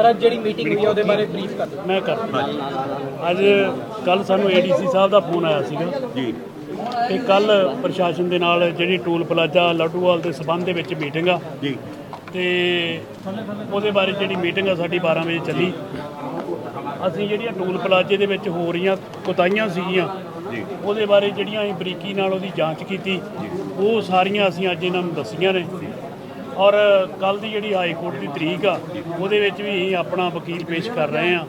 ਅੱਜ ਜਿਹੜੀ ਮੀਟਿੰਗ ਹੋਈ ਹੈ ਉਹਦੇ ਬਾਰੇ ਬਰੀਫ ਕਰ ਦਿਓ। ਮੈਂ ਕਰ ਅੱਜ ਕੱਲ ਸਾਨੂੰ ਏਡੀਸੀ ਸਾਹਿਬ ਦਾ ਫੋਨ ਆਇਆ ਸੀਗਾ। ਜੀ। ਕਿ ਕੱਲ ਪ੍ਰਸ਼ਾਸਨ ਦੇ ਨਾਲ ਜਿਹੜੀ ਟੂਲ ਪਲਾਜ਼ਾ ਲੱਡੂਵਾਲ ਦੇ ਸਬੰਧ ਦੇ ਵਿੱਚ ਮੀਟਿੰਗ ਆ। ਜੀ। ਤੇ ਉਹਦੇ ਬਾਰੇ ਜਿਹੜੀ ਮੀਟਿੰਗ ਆ ਸਾਡੀ 12 ਵਜੇ ਚੱਲੀ। ਅਸੀਂ ਜਿਹੜੀਆਂ ਟੂਲ ਪਲਾਜ਼ੇ ਦੇ ਵਿੱਚ ਹੋ ਰਹੀਆਂ ਕੁਤਾਈਆਂ ਸੀਗੀਆਂ ਜੀ। ਉਹਦੇ ਬਾਰੇ ਜਿਹੜੀਆਂ ਅਸੀਂ ਬਰੀਕੀ ਨਾਲ ਉਹਦੀ ਜਾਂਚ ਕੀਤੀ ਉਹ ਸਾਰੀਆਂ ਅਸੀਂ ਅੱਜ ਇਹਨਾਂ ਨੂੰ ਦੱਸੀਆਂ ਨੇ। ਔਰ ਕੱਲ ਦੀ ਜਿਹੜੀ ਹਾਈ ਕੋਰਟ ਦੀ ਤਰੀਕ ਆ ਉਹਦੇ ਵਿੱਚ ਵੀ ਅਸੀਂ ਆਪਣਾ ਵਕੀਲ ਪੇਸ਼ ਕਰ ਰਹੇ ਆ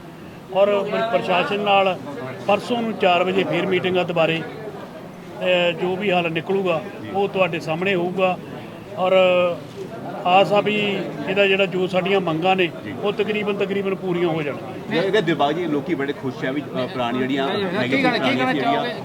ਔਰ ਪ੍ਰਸ਼ਾਸਨ ਨਾਲ ਪਰਸੋਂ ਨੂੰ 4 ਵਜੇ ਫੇਰ ਮੀਟਿੰਗ ਆ ਦੁਬਾਰੇ ਜੋ ਵੀ ਹੱਲ ਨਿਕਲੂਗਾ ਉਹ ਤੁਹਾਡੇ ਸਾਹਮਣੇ ਹੋਊਗਾ। ਔਰ ਆਸ ਆ ਵੀ ਇਹਦਾ ਜਿਹੜਾ ਜੋ ਸਾਡੀਆਂ ਮੰਗਾਂ ਨੇ ਉਹ ਤਕਰੀਬਨ ਤਕਰੀਬਨ ਪੂਰੀਆਂ ਹੋ ਜਾਣਗੀਆਂ ਇਹਦੇ ਦਿਮਾਗ ਜੀ ਲੋਕੀ ਬੜੇ ਖੁਸ਼ ਆ ਵੀ ਪੁਰਾਣੀ ਜਿਹੜੀਆਂ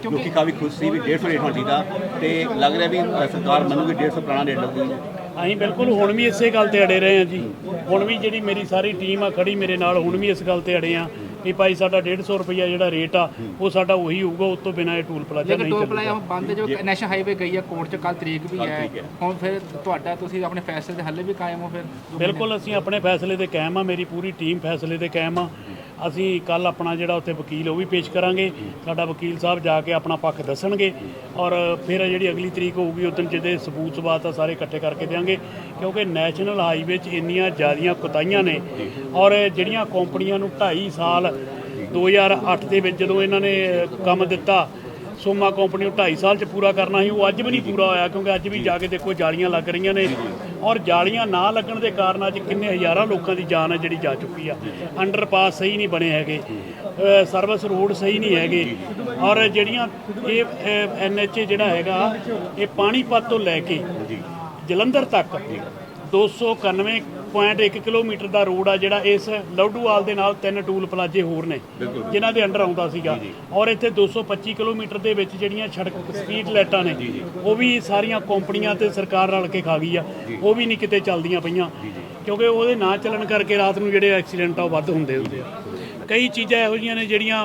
ਲੋਕੀ ਕਾਫੀ ਖੁਸ਼ ਸੀ ਵੀ 150 ਰੇਟ ਹੋਣਾ ਚਾਹੀਦਾ ਤੇ ਲੱਗ ਰਿਹਾ ਵੀ ਸਰਕਾਰ ਮੰਨੂਗੀ 150 ਪੁਰਾਣਾ ਰੇਟ ਲੱਗੂਗੀ ਅਸੀਂ ਬਿਲਕੁਲ ਹੁਣ ਵੀ ਇਸੇ ਗੱਲ ਤੇ ਅੜੇ ਰਹੇ ਹਾਂ ਜੀ। ਹੁਣ ਵੀ ਜਿਹੜੀ ਮੇਰੀ ਸਾਰੀ ਟੀਮ ਆ ਖੜੀ ਮੇਰੇ ਨਾਲ ਹੁਣ ਵੀ ਇਸ ਗੱਲ ਤੇ ਅੜੇ ਆ ਕਿ ਭਾਈ ਸਾਡਾ 150 ਰੁਪਈਆ ਜਿਹੜਾ ਰੇਟ ਆ ਉਹ ਸਾਡਾ ਉਹੀ ਹੋਊਗਾ ਉਸ ਤੋਂ ਬਿਨਾਂ ਇਹ ਟੂਲ ਪਲਾਜ਼ਾ ਨਹੀਂ ਟੋਲ ਚੱਲੂਗਾ। ਪਲਾਜ਼ਾ ਬੰਦ ਜੋ ਨੈਸ਼ਨਲ ਹਾਈਵੇ ਗਈ ਹੈ ਕੋਰਟ ਚ ਕੱਲ ਤਰੀਕ ਵੀ ਹੈ। ਹੁਣ ਫਿਰ ਤੁਹਾਡਾ ਤੁਸੀਂ ਆਪਣੇ ਫੈਸਲੇ ਦੇ ਹੱਲੇ ਵੀ ਕਾਇਮ ਹੋ ਫਿਰ। ਬਿਲਕੁਲ ਅਸੀਂ ਆਪਣੇ ਫੈਸਲੇ ਤੇ ਕਾਇਮ ਆ ਮੇਰੀ ਪੂਰੀ ਟੀਮ ਫੈਸਲੇ ਤੇ ਕਾਇਮ ਆ। ਅਸੀਂ ਕੱਲ ਆਪਣਾ ਜਿਹੜਾ ਉੱਥੇ ਵਕੀਲ, ਉਹ ਵੀ ਪੇਸ਼ ਕਰਾਂਗੇ। ਸਾਡਾ ਵਕੀਲ ਸਾਹਿਬ ਜਾ ਕੇ ਆਪਣਾ ਪੱਖ ਦੱਸਣਗੇ ਔਰ ਫਿਰ ਜਿਹੜੀ ਅਗਲੀ ਤਰੀਕ ਹੋਊਗੀ ਉਦੋਂ ਜਿਹਦੇ ਸਬੂਤ ਸਬਾਤ ਆ, ਸਾਰੇ ਇਕੱਠੇ ਕਰਕੇ ਦੇਵਾਂਗੇ ਕਿਉਂਕਿ ਨੈਸ਼ਨਲ ਹਾਈਵੇ 'ਚ ਇੰਨੀਆਂ ਜ਼ਿਆਦੀਆਂ ਕੁਤਾਈਆਂ ਨੇ ਔਰ ਜਿਹੜੀਆਂ ਕੰਪਨੀਆਂ ਨੂੰ 2.5 ਸਾਲ 2008 ਦੇ ਵਿੱਚ ਜਦੋਂ ਇਹਨਾਂ ਨੇ ਕੰਮ ਦਿੱਤਾ ਸੋਮਾ ਕੰਪਨੀ ਨੂੰ 2.5 ਸਾਲ ਚ ਪੂਰਾ ਕਰਨਾ ਸੀ ਉਹ ਅੱਜ ਵੀ ਨਹੀਂ ਪੂਰਾ ਹੋਇਆ ਕਿਉਂਕਿ ਅੱਜ ਵੀ ਜਾ। ਕੇ ਦੇਖੋ ਜਾਲੀਆਂ ਲੱਗ ਰਹੀਆਂ ਨੇ। ਔਰ ਜਾਲੀਆਂ ਨਾ ਲੱਗਣ ਦੇ ਕਾਰਨ ਅੱਜ ਕਿੰਨੇ ਹਜ਼ਾਰਾਂ ਲੋਕਾਂ ਦੀ ਜਾਨ ਹੈ ਜਿਹੜੀ ਜਾ ਚੁੱਕੀ ਆ। ਅੰਡਰਪਾਸ ਸਹੀ ਨਹੀਂ ਬਣੇ ਹੈਗੇ। ਸਰਵਿਸ ਰੋਡ ਸਹੀ ਨਹੀਂ ਹੈਗੇ। ਔਰ ਜਿਹੜੀਆਂ ਇਹ ਐਨਐਚਏ ਜਿਹੜਾ ਹੈਗਾ ਇਹ ਪਾਣੀਪਤ ਤੋਂ ਲੈ ਕੇ ਜਲੰਧਰ ਤੱਕ 291.1 ਕਿਲੋਮੀਟਰ ਦਾ ਰੋਡ ਆ ਜਿਹੜਾ ਇਸ ਲੌਡੂਵਾਲ ਦੇ ਨਾਲ ਤਿੰਨ ਟੂਲ ਪਲਾਜੇ ਹੋਰ ਨੇ ਜਿਨ੍ਹਾਂ ਦੇ ਅੰਡਰ ਆਉਂਦਾ ਸੀਗਾ। ਔਰ ਇੱਥੇ 225 ਕਿਲੋਮੀਟਰ ਦੇ ਵਿੱਚ ਜਿਹੜੀਆਂ ਸੜਕ ਸਪੀਡ ਲਾਈਟਾਂ ਨੇ ਉਹ ਵੀ ਸਾਰੀਆਂ ਕੰਪਨੀਆਂ ਤੇ ਸਰਕਾਰ ਰਲ ਕੇ ਖਾ ਗਈ ਆ। ਉਹ ਵੀ ਨਹੀਂ ਕਿਤੇ ਚੱਲਦੀਆਂ ਪਈਆਂ ਕਿਉਂਕਿ ਉਹਦੇ ਨਾ ਚੱਲਣ ਕਰਕੇ ਰਾਤ ਨੂੰ ਜਿਹੜੇ ਐਕਸੀਡੈਂਟ ਆ ਉਹ ਵੱਧ ਹੁੰਦੇ ਹੁੰਦੇ ਆ। ਕਈ ਚੀਜ਼ਾਂ ਇਹੋ ਜਿਹੀਆਂ ਨੇ ਜਿਹੜੀਆਂ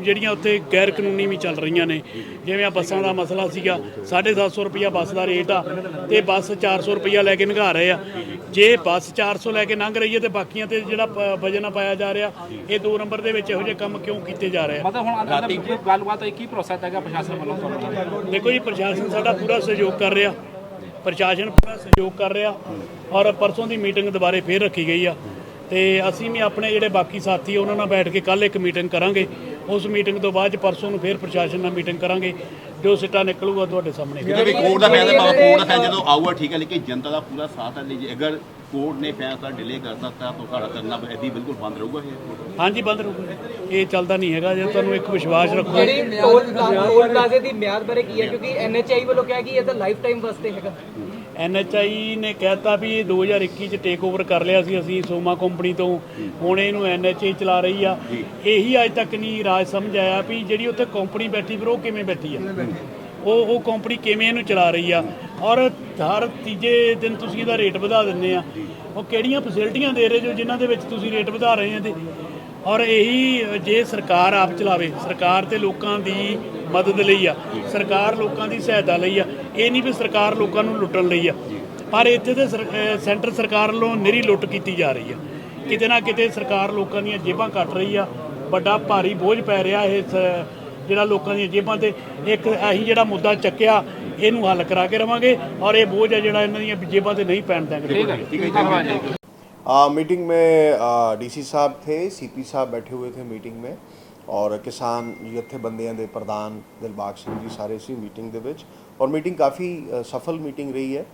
ਜਿਹੜੀਆਂ ਉੱਥੇ ਗੈਰ ਕਾਨੂੰਨੀ ਵੀ ਚੱਲ ਰਹੀਆਂ ਨੇ। ਜਿਵੇਂ ਆ ਬੱਸਾਂ ਦਾ ਮਸਲਾ ਸੀਗਾ 750 ਰੁਪਿਆ ਬੱਸ ਦਾ ਰੇਟ ਆ ਤੇ ਬੱਸ 400 ਰੁਪਿਆ ਲੈ ਕੇ ਨਿਘਾ ਰਹੇ ਆ। ਜੇ ਬੱਸ 400 ਲੈ ਕੇ ਲੰਘ ਰਹੀ ਹੈ ਤੇ ਬਾਕੀਆਂ ਤੇ ਜਿਹੜਾ ਵਜਨ ਪਾਇਆ ਜਾ ਰਿਹਾ ਇਹ ਦੋ ਨੰਬਰ ਦੇ ਵਿੱਚ ਇਹੋ ਜਿਹੇ ਕੰਮ ਕਿਉਂ ਕੀਤੇ ਜਾ ਰਹੇ ਆ? ਮਤਲਬ ਹੁਣ ਕੋਈ ਗੱਲਬਾਤ ਹੋਈ ਕੀ ਪ੍ਰੋਸੈਸ ਹੈਗਾ ਪ੍ਰਸ਼ਾਸਨ ਵੱਲੋਂ ਦੇਖੋ ਜੀ ਪ੍ਰਸ਼ਾਸਨ ਸਾਡਾ ਪੂਰਾ ਸਹਿਯੋਗ ਕਰ ਰਿਹਾ। ਪ੍ਰਸ਼ਾਸਨ ਪੂਰਾ ਸਹਿਯੋਗ ਕਰ ਰਿਹਾ ਔਰ ਪਰਸੋਂ ਦੀ ਮੀਟਿੰਗ ਦੁਬਾਰੇ ਫੇਰ ਰੱਖੀ ਗਈ ਆ। ਤੇ ਅਸੀਂ ਵੀ ਆਪਣੇ ਜਿਹੜੇ ਬਾਕੀ ਸਾਥੀ ਆ, ਉਹਨਾਂ ਨਾਲ ਬੈਠ ਕੇ ਕੱਲ ਇੱਕ ਮੀਟਿੰਗ ਕਰਾਂਗੇ ਉਸ ਮੀਟਿੰਗ ਤੋਂ ਬਾਅਦ ਪਰਸੋਂ ਨੂੰ ਫੇਰ ਪ੍ਰਸ਼ਾਸਨ ਨਾਲ ਮੀਟਿੰਗ ਕਰਾਂਗੇ ਜੋ ਸਿੱਟਾ ਨਿਕਲੂਗਾ ਤੁਹਾਡੇ ਸਾਹਮਣੇ ਕਿਤੇ ਵੀ ਕੋਰਟ ਦਾ ਫੈਸਲਾ ਬਾਬਾ ਕੋਰਟ ਦਾ ਫੈਸਲਾ ਜਦੋਂ ਆਊਗਾ ਠੀਕ ਹੈ ਲੇਕਿਨ ਜਨਤਾ ਦਾ ਪੂਰਾ ਸਾਥ ਹੈ ਜੀ ਅਗਰ ਕੋਰਟ ਨੇ ਫੈਸਲਾ ਡਿਲੇ ਕਰਤਾ ਤਾਂ ਤੁਹਾਡਾ ਕਰਨਾ ਐਦੀ ਬਿਲਕੁਲ ਬੰਦ ਰਹੂਗਾ ਇਹ ਹਾਂਜੀ ਬੰਦ ਰਹੂਗਾ ਇਹ ਚੱਲਦਾ ਨਹੀਂ ਹੈਗਾ ਜੇ ਤੁਹਾਨੂੰ ਇੱਕ ਵਿਸ਼ਵਾਸ ਰੱਖੋ ਜਿਹੜੀ ਟੋਲ ਪਲਾਜ਼ੇ ਦੀ ਮਿਆਦ ਬਾਰੇ ਕੀ ਹੈ ਕਿਉਂਕਿ ਐਨਐਚਆਈ ਵੱਲੋਂ ਕਿਹਾ ਕਿ ਇਹ ਤਾਂ ਲਾਈਫ ਟਾਈਮ ਵਾਸਤੇ ਹੈਗਾ ਐਨਐਚਆਈ ਨੇ ਕਹਿਤਾ ਵੀ ਇਹ 2021 ਚ ਟੇਕ ਓਵਰ ਕਰ ਲਿਆ ਸੀ ਅਸੀਂ ਸੋਮਾ ਕੰਪਨੀ ਤੋਂ। ਹੁਣ ਇਹਨੂੰ ਐਨਐਚਆਈ ਚਲਾ ਰਹੀ ਆ। ਇਹੀ ਅੱਜ ਤੱਕ ਨਹੀਂ ਰਾਜ ਸਮਝ ਆਇਆ ਵੀ ਜਿਹੜੀ ਉੱਥੇ ਕੰਪਨੀ ਬੈਠੀ ਫਿਰ ਉਹ ਕਿਵੇਂ ਬੈਠੀ ਆ? ਉਹ ਉਹ ਕੰਪਨੀ ਕਿਵੇਂ ਇਹਨੂੰ ਚਲਾ ਰਹੀ ਆ? ਔਰ ਹਰ ਤੀਜੇ ਦਿਨ ਤੁਸੀਂ ਇਹਦਾ ਰੇਟ ਵਧਾ ਦਿੰਦੇ ਆ। ਉਹ ਕਿਹੜੀਆਂ ਫੈਸਿਲਿਟੀਆਂ ਦੇ ਰਹੇ ਜੋ ਜਿਨ੍ਹਾਂ ਦੇ ਵਿੱਚ ਤੁਸੀਂ ਰੇਟ ਵਧਾ ਰਹੇ ਆ ਤੇ ਔਰ ਇਹੀ ਜੇ ਸਰਕਾਰ ਆਪ ਚਲਾਵੇ ਸਰਕਾਰ ਤੇ ਲੋਕਾਂ ਦੀ ਮਦਦ ਲਈ ਆ। ਸਰਕਾਰ ਲੋਕਾਂ ਦੀ ਸਹਾਇਤਾ ਲਈ ਆ। ਇਹ ਨਹੀਂ ਵੀ ਸਰਕਾਰ ਲੋਕਾਂ ਨੂੰ ਲੁੱਟਣ ਲਈ ਆ ਪਰ ਇੱਥੇ ਤੇ ਸਰ- ਅਹ ਸੈਂਟਰ ਸਰਕਾਰ ਵੱਲੋਂ ਨਿਰੀ ਲੁੱਟ ਕੀਤੀ ਜਾ ਰਹੀ ਆ ਕਿਤੇ ਨਾ ਕਿਤੇ ਸਰਕਾਰ ਲੋਕਾਂ ਦੀਆਂ ਜੇਬਾਂ ਕੱਟ ਰਹੀ ਆ ਵੱਡਾ ਭਾਰੀ ਬੋਝ ਪੈ ਰਿਹਾ ਇਹ ਸ- ਜਿਹੜਾ ਲੋਕਾਂ ਦੀਆਂ ਜੇਬਾਂ ਤੇ ਇੱਕ ਅਸੀਂ ਜਿਹੜਾ ਮੁੱਦਾ ਚੱਕਿਆ ਇਹਨੂੰ ਹੱਲ ਕਰਾ ਕੇ ਰਵਾਂਗੇ ਔਰ ਇਹ ਬੋਝ ਹੈ ਜਿਹੜਾ ਇਹਨਾਂ ਦੀਆਂ ਜੇਬਾਂ ਤੇ ਨਹੀਂ ਪੈਣ ਦੇਵਾਂਗੇ ਠੀਕ ਹੈ ਠੀਕ ਹੈ ਧੰਨਵਾਦ ਜੀ आ, मीटिंग में डीसी साहब थे सीपी साहब बैठे हुए थे मीटिंग में ਔਰ ਕਿਸਾਨ ਜਥੇਬੰਦੀਆਂ ਦੇ ਪ੍ਰਧਾਨ ਦਿਲਬਾਗ ਸਿੰਘ ਜੀ ਸਾਰੇ ਸੀ ਮੀਟਿੰਗ ਦੇ ਵਿੱਚ ਔਰ ਮੀਟਿੰਗ ਕਾਫੀ ਅ, ਸਫਲ ਮੀਟਿੰਗ ਰਹੀ ਹੈ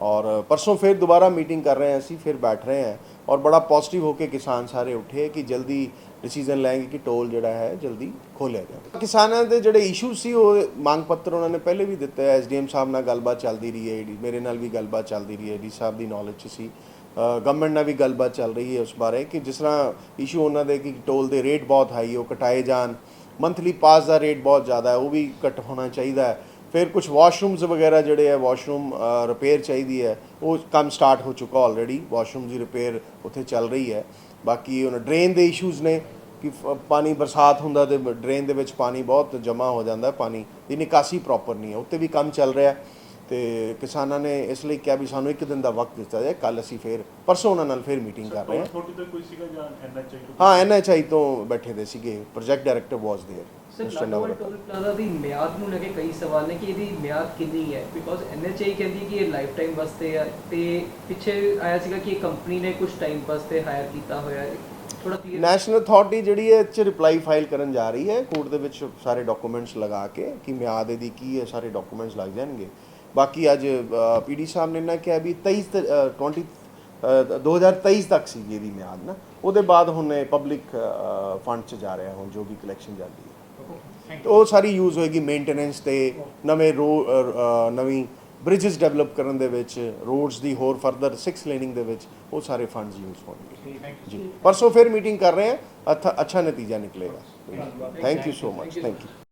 ਔਰ ਪਰਸੋਂ ਫਿਰ ਦੁਬਾਰਾ ਮੀਟਿੰਗ ਕਰ ਰਹੇ ਹਾਂ ਅਸੀਂ ਫਿਰ ਬੈਠ ਰਹੇ ਹਾਂ ਔਰ ਬੜਾ ਪੋਜ਼ਿਟਿਵ ਹੋ ਕੇ ਕਿਸਾਨ ਸਾਰੇ ਉੱਠੇ ਕਿ ਜਲਦੀ ਡਿਸੀਜਨ ਲੈਣਗੇ ਕਿ ਟੋਲ ਜਿਹੜਾ ਹੈ ਜਲਦੀ ਖੋਲਿਆ ਜਾਵੇ ਕਿਸਾਨਾਂ ਦੇ ਜਿਹੜੇ ਇਸ਼ੂ ਸੀ ਉਹ ਮੰਗ ਪੱਤਰ ਉਹਨਾਂ ਨੇ ਪਹਿਲੇ ਵੀ ਦਿੱਤਾ ਹੈ ਐਸਡੀਐਮ ਸਾਹਿਬ ਨਾਲ ਗੱਲਬਾਤ ਚੱਲਦੀ ਰਹੀ ਹੈ ਡੀ ਮੇਰੇ ਨਾਲ ਵੀ ਗੱਲਬਾਤ ਚੱਲਦੀ ਰਹੀ ਹੈ ਡੀ ਸਾਹਿਬ ਦੀ ਨੌਲੇਜ 'ਚ ਸੀ ਗਵਰਨਮੈਂਟ ਨਾਲ ਵੀ ਗੱਲਬਾਤ ਚੱਲ ਰਹੀ ਹੈ ਉਸ ਬਾਰੇ ਕਿ ਜਿਸ ਤਰ੍ਹਾਂ ਇਸ਼ੂ ਉਹਨਾਂ ਦੇ ਕਿ ਟੋਲ ਦੇ ਰੇਟ ਬਹੁਤ ਹਾਈ ਉਹ ਕਟਾਏ ਜਾਣ ਮੰਥਲੀ ਪਾਸ ਦਾ ਰੇਟ ਬਹੁਤ ਜ਼ਿਆਦਾ ਹੈ ਉਹ ਵੀ ਘੱਟ ਹੋਣਾ ਚਾਹੀਦਾ ਹੈ ਫਿਰ ਕੁਝ ਵਾਸ਼ਰੂਮਸ ਵਗੈਰਾ ਜਿਹੜੇ ਹੈ ਵਾਸ਼ਰੂਮ ਰਿਪੇਅਰ ਚਾਹੀਦੀ ਹੈ, ਉਹ ਕੰਮ ਸਟਾਰਟ ਹੋ ਚੁੱਕਾ ਆਲਰੇਡੀ ਵਾਸ਼ਰੂਮ ਦੀ ਰਿਪੇਅਰ ਉੱਥੇ ਚੱਲ ਰਹੀ ਹੈ। ਬਾਕੀ ਉਹਨਾਂ ਡਰੇਨ ਦੇ ਇਸ਼ੂਜ਼ ਨੇ, ਕਿ ਪਾਣੀ ਬਰਸਾਤ ਹੁੰਦਾ ਤੇ ਡਰੇਨ ਦੇ ਵਿੱਚ ਪਾਣੀ ਬਹੁਤ ਜਮ੍ਹਾਂ ਹੋ ਜਾਂਦਾ, ਪਾਣੀ ਦੀ ਨਿਕਾਸੀ ਪ੍ਰੋਪਰ ਨਹੀਂ ਹੈ, ਉੱਤੇ ਵੀ ਕੰਮ ਚੱਲ ਰਿਹਾ। ਹੈ ਤੇ ਕਿਸਾਨਾਂ ਨੇ ਇਸ ਲਈ ਕਿਹਾ ਵੀ ਸਾਨੂੰ ਇੱਕ ਦਿਨ ਦਾ ਵਕਤ ਦਿੱਤਾ ਜਾਏ ਕੱਲ ਅਸੀਂ ਫੇਰ ਪਰਸੋਂ ਉਹਨਾਂ ਨਾਲ ਫੇਰ ਮੀਟਿੰਗ ਕਰ ਰਹੇ ਹਾਂ ਤੁਹਾਡੇ ਤੋਂ ਕੋਈ ਸੀਗਾ ਜਾਂ ਐਨਐਚਆਈ ਤੋਂ ਹਾਂ ਐਨਐਚਆਈ ਤੋਂ ਬੈਠੇ ਦੇ ਸੀਗੇ project director was there sir mister Lahore Navratan toll plaza ਦੀ ਮਿਆਦ ਨੂੰ ਲੈ ਕੇ ਕਈ ਸਵਾਲ ਨੇ ਕਿ ਇਹਦੀ ਮਿਆਦ ਕਿੰਨੀ ਹੈ ਬਿਕੋਜ਼ ਐਨਐਚਆਈ ਕਹਿੰਦੀ ਹੈ ਕਿ ਇਹ ਲਾਈਫ ਟਾਈਮ ਵਾਸਤੇ ਹੈ ਤੇ ਪਿੱਛੇ ਆਇਆ ਸੀਗਾ ਕਿ ਇਹ ਕੰਪਨੀ ਨੇ ਕੁਝ ਟਾਈਮ ਵਾਸਤੇ ਹਾਇਰ ਕੀਤਾ ਹੋਇਆ ਹੈ ਥੋੜਾ ਕਲੀਅਰ ਨੈਸ਼ਨਲ ਅਥਾਰਟੀ ਜਿਹੜੀ ਹੈ ਇਹ 'ਚ ਰਿਪਲਾਈ ਫਾਈਲ ਕਰਨ ਜਾ ਰਹੀ ਹੈ ਕੋਰਟ ਦੇ ਵਿੱਚ ਸਾਰੇ ਡਾਕੂਮੈਂਟਸ ਲਗਾ ਕੇ ਕਿ ਮਿਆਦ ਇਹਦੀ ਕੀ ਹੈ ਸਾਰੇ ਡਾਕੂਮੈਂਟਸ ਲੱਗ ਜਾਣਗੇ ਬਾਕੀ ਅੱਜ ਪੀਡੀ ਸਾਹਿਬ ਨੇ ਨਾ ਕਿਹਾ ਵੀ 23 ਤੇ, ਅ, 20 ਅ, 2023 ਤੱਕ ਸੀ ਇਹਦੀ ਮਿਆਦ ਨਾ। ਉਹਦੇ ਬਾਅਦ ਹੁਣ ਇਹ ਪਬਲਿਕ ਫੰਡ ਚ ਜਾ ਰਿਹਾ ਹੁਣ ਜੋ ਵੀ ਕਲੈਕਸ਼ਨ ਜਾਂਦੀ ਹੈ। ਉਹ ਸਾਰੀ ਯੂਜ਼ ਹੋਏਗੀ ਮੇਨਟੇਨੈਂਸ ਤੇ ਨਵੇਂ ਰੋ ਨਵੀਂ ਬ੍ਰਿਜਸ ਡਿਵੈਲਪ ਕਰਨ ਦੇ ਵਿੱਚ ਰੋਡਸ ਦੀ ਹੋਰ ਫਰਦਰ 6 ਲੇਨਿੰਗ ਦੇ ਵਿੱਚ ਉਹ ਸਾਰੇ ਫੰਡਸ ਯੂਜ਼ ਹੋਣਗੇ। ਜੀ। ਪਰਸੋਂ ਫਿਰ ਮੀਟਿੰਗ ਕਰ ਰਹੇ ਹਾਂ ਅੱਛਾ ਅੱਛਾ ਨਤੀਜਾ ਨਿਕਲੇਗਾ। Thank you so much thank you